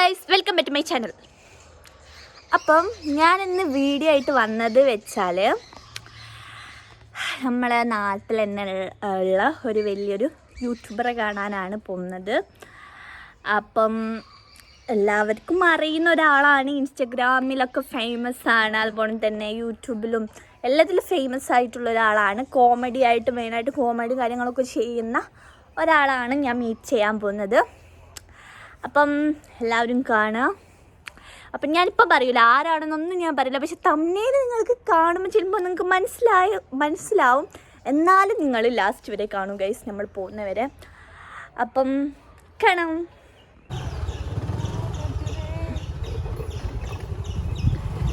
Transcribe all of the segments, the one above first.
Guys welcome back to my channel അപ്പം ഞാൻ ഇന്ന് വീഡിയോ ആയിട്ട് വന്നത് വെച്ചാൽ നമ്മളെ നാട്ടിൽ തന്നെ ഉള്ള ഒരു വലിയൊരു യൂട്യൂബറെ കാണാനാണ് പോകുന്നത്. അപ്പം എല്ലാവർക്കും അറിയുന്ന ഒരാളാണ്. ഇൻസ്റ്റഗ്രാമിലൊക്കെ ഫേമസ് ആണ്. അതുപോലെ തന്നെ യൂട്യൂബിലും എല്ലാത്തിലും ഫേമസ് ആയിട്ടുള്ള ഒരാളാണ്. കോമഡി ആയിട്ട് മെയിനായിട്ട് കോമഡി കാര്യങ്ങളൊക്കെ ചെയ്യുന്ന ഒരാളാണ് ഞാൻ മീറ്റ് ചെയ്യാൻ പോകുന്നത്. അപ്പം എല്ലാവരും കാണുക അപ്പം ഞാനിപ്പോൾ പറയില്ല ആരാണെന്നൊന്നും ഞാൻ പറയില്ല പക്ഷെ തമ്മേൽ നിങ്ങൾക്ക് കാണുമ്പോൾ ചെല്ലുമ്പോൾ നിങ്ങൾക്ക് മനസ്സിലായ മനസ്സിലാവും. എന്നാലും നിങ്ങൾ ലാസ്റ്റ് വരെ കാണും ഗൈസ് നമ്മൾ പോകുന്നവരെ. അപ്പം കാണാം.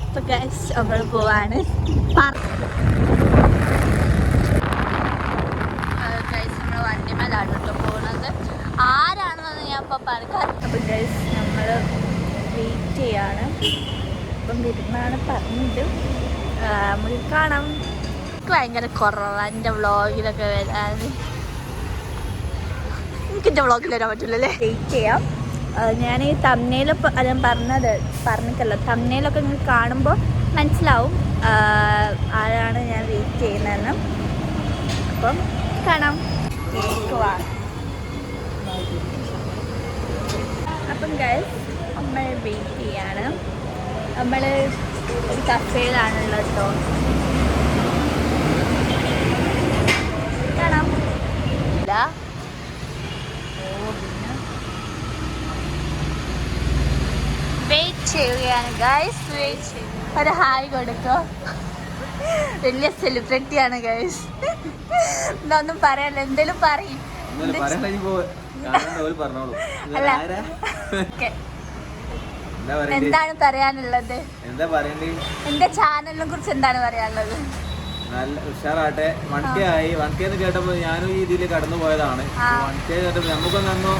അപ്പം ഗൈസ് നമ്മൾ പോവാണ്. ഗൈസ് നമ്മൾ വണ്ടിമേലാണ് കേട്ടോ പോകുന്നത് ആരാണെന്ന് ഞാൻ ഇപ്പോൾ പറയാം അപ്പം ഗൈസ് നമ്മൾ വെയിറ്റ് ഇപ്പം വരുന്നാണ് പറഞ്ഞത് നമുക്ക് കാണാം ഭയങ്കര കുറവാണ് എന്റെ വ്ളോഗിലൊക്കെ വരാൻ. എനിക്ക് എന്റെ വ്ളോഗിൽ വരാൻ പറ്റില്ലല്ലേ? വെയിറ്റ് ചെയ്യാം. ഞാൻ ഈ തമ്മനയിൽ ഞാൻ പറഞ്ഞത് പറഞ്ഞിട്ടല്ലോ. തമ്മനയിലൊക്കെ നിങ്ങൾ കാണുമ്പോൾ മനസ്സിലാവും ആരാണ് ഞാൻ വെയിറ്റ് ചെയ്യുന്നതെന്ന്. അപ്പം കാണാം. കേൾക്കുവാ അപ്പം ഗൈസ് നമ്മൾ വെയിറ്റ് ചെയ്യാണ്. നമ്മൾ ഒരു കഫേയിലാണുള്ളത് കേട്ടോ കാണാം ഇല്ല വെയിറ്റ് ചെയ്യുകയാണ് ഗൈസ് വെയിറ്റ് ചെയ്യും ഒരു ഹായ് കൊടുക്കോ വലിയ സെലിബ്രിറ്റിയാണ് ഗൈസ് ഇതൊന്നും പറയാനില്ല എന്തേലും പറയും. ഒന്നുമില്ല, എന്താണ് പറയാനുള്ളത്? എന്താ പറയണ്ടേ? എന്റെ ചാനലിനെ കുറിച്ച് എന്താണ് പറയാനുള്ളത്? നല്ല ഉഷാറാട്ടെ വൺ കെ ആയി. വൺ കെ എന്ന് കേട്ടപ്പോ ഞാനും ഈ രീതിയിൽ കടന്നു പോയതാണ്. വൺ കെ കേട്ടപ്പോ നമുക്കൊന്നും അന്നോ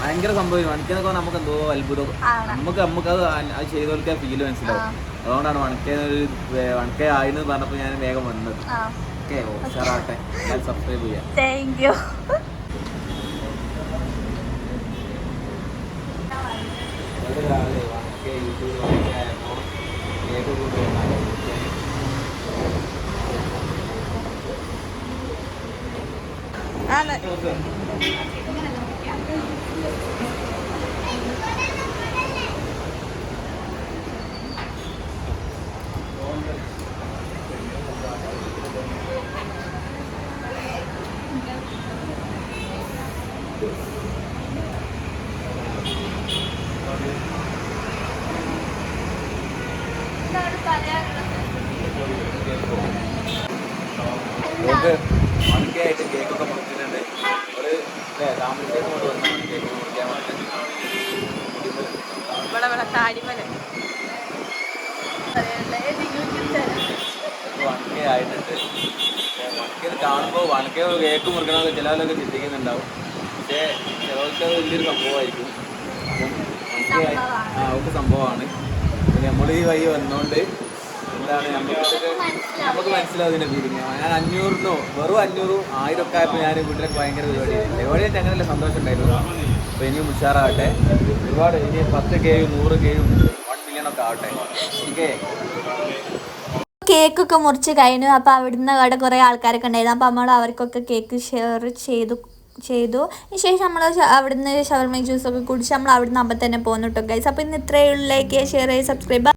ഭയങ്കര സംഭവം. വൺ കെ എന്നൊക്കെ നമുക്ക് എന്തോ അത്ഭുതം. നമുക്ക് നമുക്ക് അത് അത് ചെയ്തവർക്ക് ഫീൽ മനസ്സിലാവും. അതുകൊണ്ടാണ് വൺ കെ വൺ കെ ആയിന്ന് പറഞ്ഞപ്പോ ഞാൻ വേഗം വന്നത്. ഓക്കെ ഉഷാറാട്ടെ സബ്സ്ക്രൈബ് ചെയ്യാം. താങ്ക് യു വളരെ രാവിലെ one K YouTube one K ആയപ്പോ കേക്ക് കൊണ്ടുവന്നാലോ ആണ് എന്താണ് പറയാനുള്ളത് നമുക്ക് മണിക്കെ ആയിട്ട് കേക്കൊക്കെ മുറിച്ചിട്ടുണ്ട്. ഒരു താമരശ്ശേരി കൊണ്ട് വന്നാണ് കേക്ക് മുറിക്കാൻ വേണ്ടി ആയിട്ടുണ്ട്. കാണുമ്പോൾ വണക്ക കേക്ക് മുറിക്കണമെന്ന് ചിലവരൊക്കെ ചിന്തിക്കുന്നുണ്ടാവും. പക്ഷേ ചിലവർക്ക് അത് വലിയൊരു സംഭവമായിരിക്കും. അപ്പം ആയി- ആ ഒരു സംഭവമാണ്. പിന്നെ നമ്മൾ ഈ വഴി വന്നുകൊണ്ട് എന്താണ് നമുക്ക് നമുക്ക് മനസ്സിലാവും ഇതിന്റെ ഫീലിംഗ് ഞാൻ അഞ്ഞൂറിനോ വെറും അഞ്ഞൂറും ആയിരം ഒക്കെ ആയപ്പോൾ ഞാൻ വീട്ടിലൊക്കെ ഭയങ്കര പരിപാടി പരിപാടിയായിട്ട് അങ്ങനെയല്ല സന്തോഷം ഉണ്ടായിരുന്നു അപ്പോൾ ഇനിയും ഉഷാറാവട്ടെ. ഒരുപാട് ഇനി പത്ത് കെയും നൂറ് കെയും വൺ മില്യൺ ഒക്കെ ആവട്ടെ. ഓക്കെ കേക്കൊക്കെ മുറിച്ച് കഴിഞ്ഞു. അപ്പോൾ അവിടുന്ന് അവിടെ കുറേ ആൾക്കാരൊക്കെ ഉണ്ടായിരുന്നു. അപ്പോൾ നമ്മൾ അവർക്കൊക്കെ കേക്ക് ഷെയർ ചെയ്തു ചെയ്തു. ശേഷം നമ്മൾ അവിടുന്ന് ഷവർമ ജ്യൂസൊക്കെ കുടിച്ച് നമ്മൾ അവിടുന്ന് അപ്പം തന്നെ കേട്ടോ ഗൈസ് അപ്പോൾ ഇന്ന് ഇത്രയുള്ള ലൈക്ക് ഷെയർ ചെയ്യുക സബ്സ്ക്രൈബ്